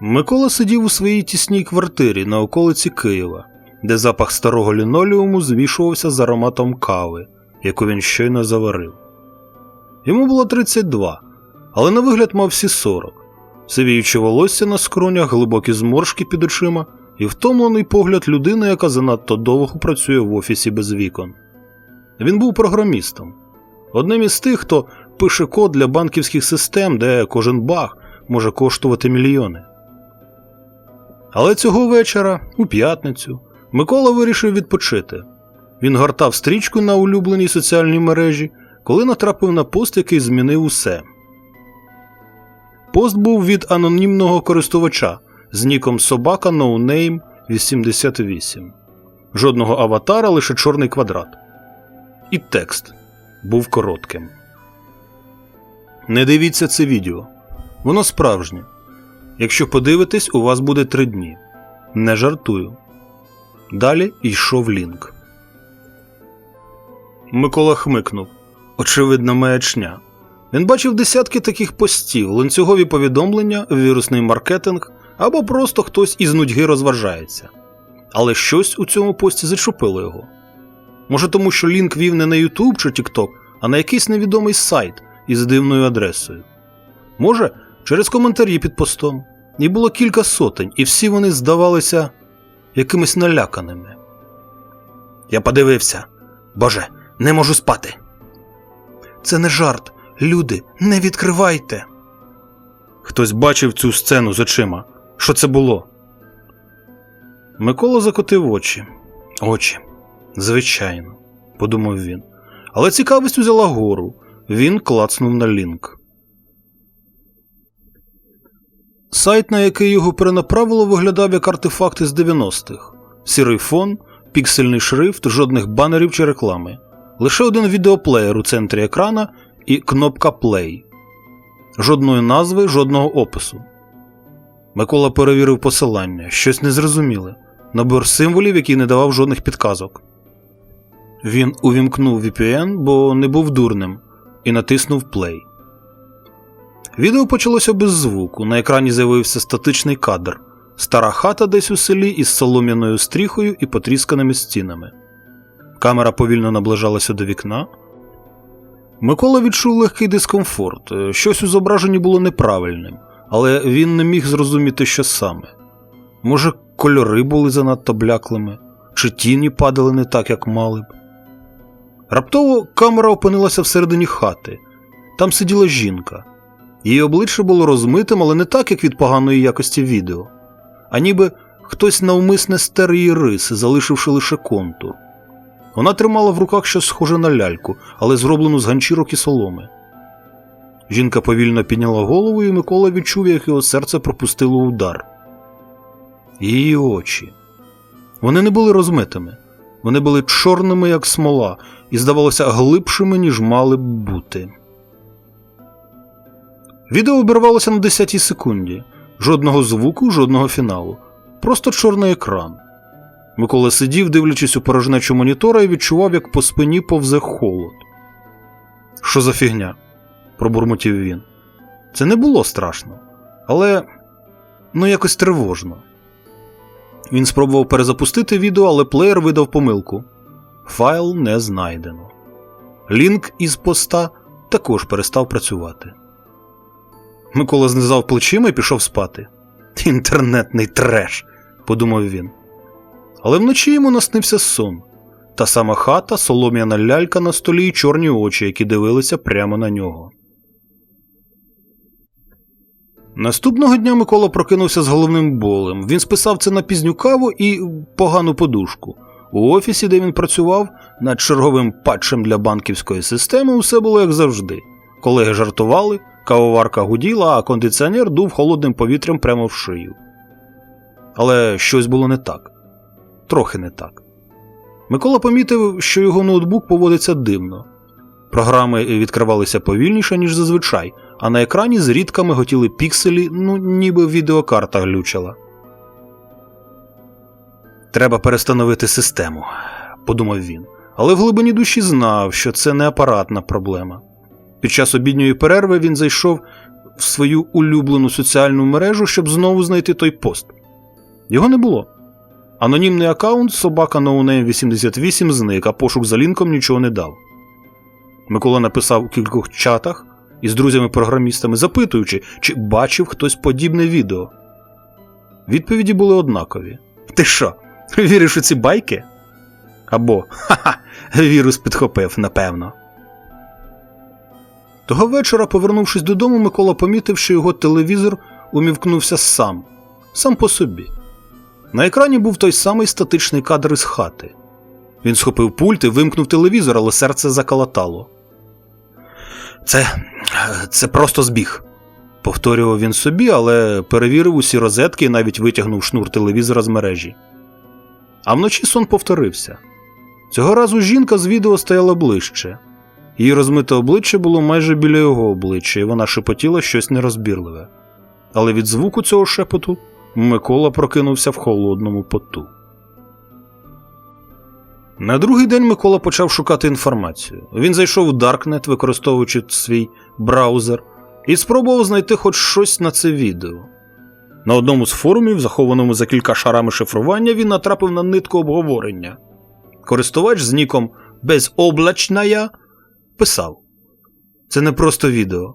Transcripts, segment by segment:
Микола сидів у своїй тісній квартирі на околиці Києва, де запах старого лінолеуму змішувався з ароматом кави, яку він щойно заварив. Йому було 32, але на вигляд мав всі 40. Сивіюче волосся на скронях, глибокі зморшки під очима і втомлений погляд людини, яка занадто довго працює в офісі без вікон. Він був програмістом, одним із тих, хто пише код для банківських систем, де кожен баг може коштувати мільйони. Але цього вечора, у п'ятницю, Микола вирішив відпочити. Він гортав стрічку на улюбленій соціальній мережі, коли натрапив на пост, який змінив усе. Пост був від анонімного користувача з ніком собака NoName 88. Жодного аватара, лише чорний квадрат. І текст був коротким. Не дивіться це відео. Воно справжнє. Якщо подивитесь, у вас буде три дні. Не жартую. Далі йшов лінк. Микола хмикнув. Очевидна маячня. Він бачив десятки таких постів, ланцюгові повідомлення, вірусний маркетинг або просто хтось із нудьги розважається. Але щось у цьому пості зачепило його. Може, тому що лінк вів не на YouTube чи TikTok, а на якийсь невідомий сайт із дивною адресою. Може, через коментарі під постом. І було кілька сотень, і всі вони здавалися якимись наляканими. Я подивився. Боже, не можу спати. Це не жарт. Люди, не відкривайте. Хтось бачив цю сцену з очима. Що це було? Микола закотив очі. Очі. Звичайно, подумав він. Але цікавість узяла гору. Він клацнув на лінк. Сайт, на який його перенаправило, виглядав як артефакти з 90-х. Сірий фон, піксельний шрифт, жодних банерів чи реклами. Лише один відеоплеєр у центрі екрана і кнопка Play. Жодної назви, жодного опису. Микола перевірив посилання, щось незрозуміле. Набір символів, який не давав жодних підказок. Він увімкнув VPN, бо не був дурним, і натиснув Play. Відео почалося без звуку. На екрані з'явився статичний кадр. Стара хата десь у селі із солом'яною стріхою і потрісканими стінами. Камера повільно наближалася до вікна. Микола відчув легкий дискомфорт. Е, Щось у зображенні було неправильним, але він не міг зрозуміти, що саме. Може, кольори були занадто бляклими, чи тіні падали не так, як мали б. Раптово камера опинилася всередині хати. Там сиділа жінка. Її обличчя було розмитим, але не так, як від поганої якості відео, а ніби хтось навмисне стер її риси, залишивши лише контур. Вона тримала в руках щось схоже на ляльку, але зроблену з ганчірок і соломи. Жінка повільно підняла голову, і Микола відчув, як його серце пропустило удар. Її очі. Вони не були розмитими, вони були чорними, як смола, і здавалося глибшими, ніж мали б бути. Відео обірвалося на 10-й секунді. Жодного звуку, жодного фіналу. Просто чорний екран. Микола сидів, дивлячись у порожнечу монітора, і відчував, як по спині повзе холод. Що за фігня? пробурмотів він. Це не було страшно, але ну якось тривожно. Він спробував перезапустити відео, але плеєр видав помилку. Файл не знайдено. Лінк із поста також перестав працювати. Микола знизав плечима і пішов спати. Інтернетний треш, подумав він. Але вночі йому наснився сон. Та сама хата, солом'яна лялька на столі і чорні очі, які дивилися прямо на нього. Наступного дня Микола прокинувся з головним болем. Він списав це на пізню каву і погану подушку. У офісі, де він працював, над черговим патчем для банківської системи, усе було як завжди. Колеги жартували, кавоварка гуділа, а кондиціонер дув холодним повітрям прямо в шию. Але щось було не так. Трохи не так. Микола помітив, що його ноутбук поводиться дивно. Програми відкривалися повільніше, ніж зазвичай, а на екрані зрідка миготіли пікселі, ну ніби відеокарта глючила. Треба перестановити систему, подумав він, але в глибині душі знав, що це не апаратна проблема. Під час обідньої перерви він зайшов в свою улюблену соціальну мережу, щоб знову знайти той пост. Його не було. Анонімний аккаунт собака NoName 88 зник, а пошук за лінком нічого не дав. Микола написав у кількох чатах із друзями-програмістами, запитуючи, чи бачив хтось подібне відео. Відповіді були однакові. Ти що, віриш у ці байки? Або ха-ха, вірус підхопив, напевно. Того вечора, повернувшись додому, Микола помітив, що його телевізор умівкнувся сам, сам по собі. На екрані був той самий статичний кадр із хати. Він схопив пульт і вимкнув телевізор, але серце закалатало. Це. це просто збіг, повторював він собі, але перевірив усі розетки і навіть витягнув шнур телевізора з мережі. А вночі сон повторився. Цього разу жінка з відео стояла ближче. Її розмите обличчя було майже біля його обличчя, і вона шепотіла щось нерозбірливе. Але від звуку цього шепоту Микола прокинувся в холодному поту. На другий день Микола почав шукати інформацію. Він зайшов у Darknet, використовуючи свій браузер, і спробував знайти хоч щось на це відео. На одному з форумів, захованому за кілька шарами шифрування, він натрапив на нитку обговорення. Користувач з ніком безоблачная писав: Це не просто відео.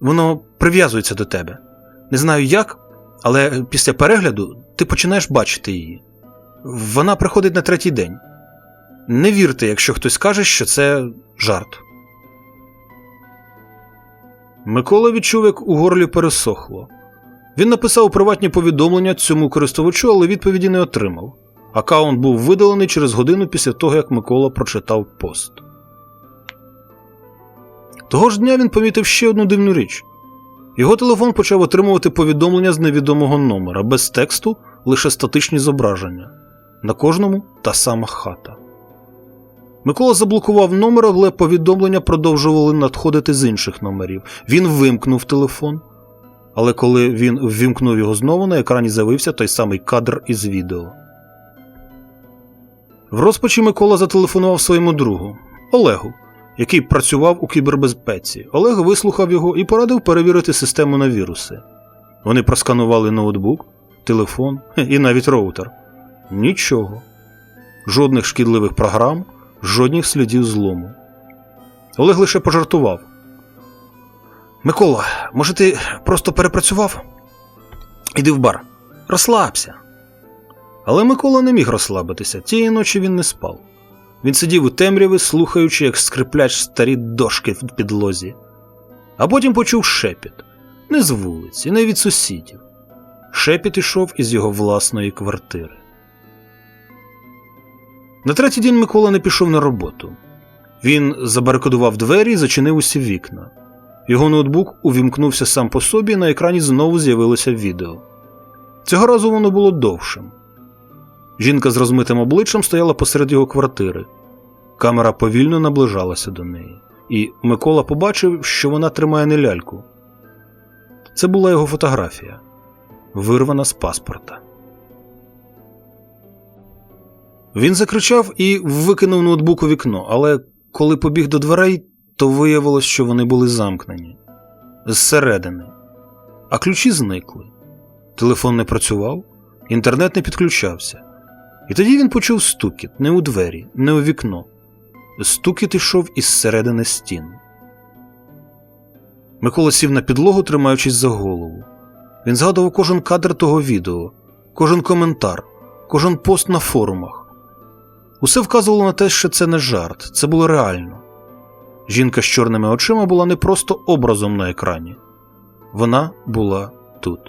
Воно прив'язується до тебе. Не знаю як, але після перегляду ти починаєш бачити її. Вона приходить на третій день. Не вірте, якщо хтось каже, що це жарт. Микола відчув, як у горлі пересохло. Він написав приватні повідомлення цьому користувачу, але відповіді не отримав. Аккаунт був видалений через годину після того, як Микола прочитав пост. Того ж дня він помітив ще одну дивну річ. Його телефон почав отримувати повідомлення з невідомого номера, без тексту, лише статичні зображення. На кожному та сама хата. Микола заблокував номер, але повідомлення продовжували надходити з інших номерів. Він вимкнув телефон. Але коли він ввімкнув його знову, на екрані з'явився той самий кадр із відео. В розпачі Микола зателефонував своєму другу Олегу, який працював у кібербезпеці. Олег вислухав його і порадив перевірити систему на віруси. Вони просканували ноутбук, телефон і навіть роутер. Нічого. Жодних шкідливих програм, жодних слідів злому. Олег лише пожартував. Микола, може, ти просто перепрацював? Іди в бар. Розслабся. Але Микола не міг розслабитися. Тієї ночі він не спав. Він сидів у темряві, слухаючи, як скриплять старі дошки в підлозі. А потім почув шепіт не з вулиці, не від сусідів. Шепіт ішов із його власної квартири. На третій день Микола не пішов на роботу. Він забарикадував двері і зачинив усі вікна. Його ноутбук увімкнувся сам по собі, і на екрані знову з'явилося відео. Цього разу воно було довшим. Жінка з розмитим обличчям стояла посеред його квартири. Камера повільно наближалася до неї, і Микола побачив, що вона тримає не ляльку. Це була його фотографія, вирвана з паспорта. Він закричав і викинув ноутбук у вікно, але коли побіг до дверей, то виявилось, що вони були замкнені зсередини, а ключі зникли. Телефон не працював, інтернет не підключався. І тоді він почув стукіт не у двері, не у вікно. Стукіт ішов із середини стін. Микола сів на підлогу, тримаючись за голову. Він згадував кожен кадр того відео, кожен коментар, кожен пост на форумах. Усе вказувало на те, що це не жарт, це було реально. Жінка з чорними очима була не просто образом на екрані, вона була тут.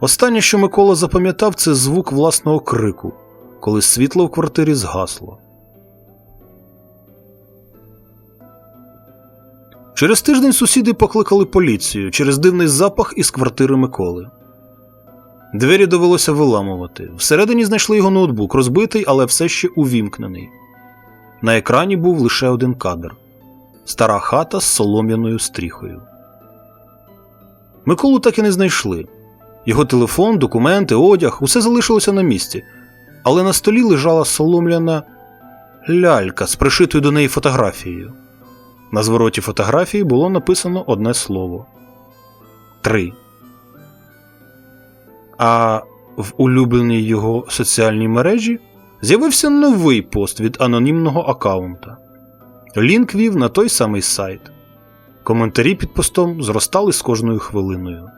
Останнє, що Микола запам'ятав, це звук власного крику, коли світло в квартирі згасло. Через тиждень сусіди покликали поліцію через дивний запах із квартири Миколи. Двері довелося виламувати. Всередині знайшли його ноутбук, розбитий, але все ще увімкнений. На екрані був лише один кадр стара хата з солом'яною стріхою. Миколу так і не знайшли. Його телефон, документи, одяг усе залишилося на місці, але на столі лежала солом'яна лялька з пришитою до неї фотографією. На звороті фотографії було написано одне слово 3. А в улюбленій його соціальній мережі з'явився новий пост від анонімного аккаунта. Лінк вів на той самий сайт. Коментарі під постом зростали з кожною хвилиною.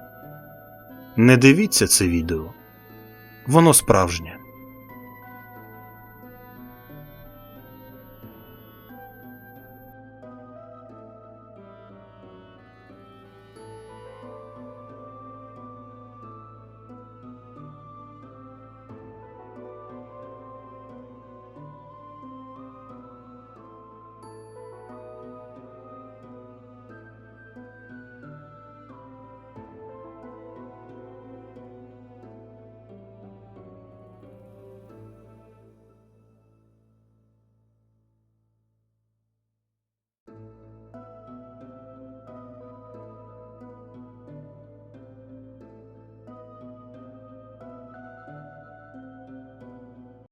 Не дивіться це відео. Воно справжнє.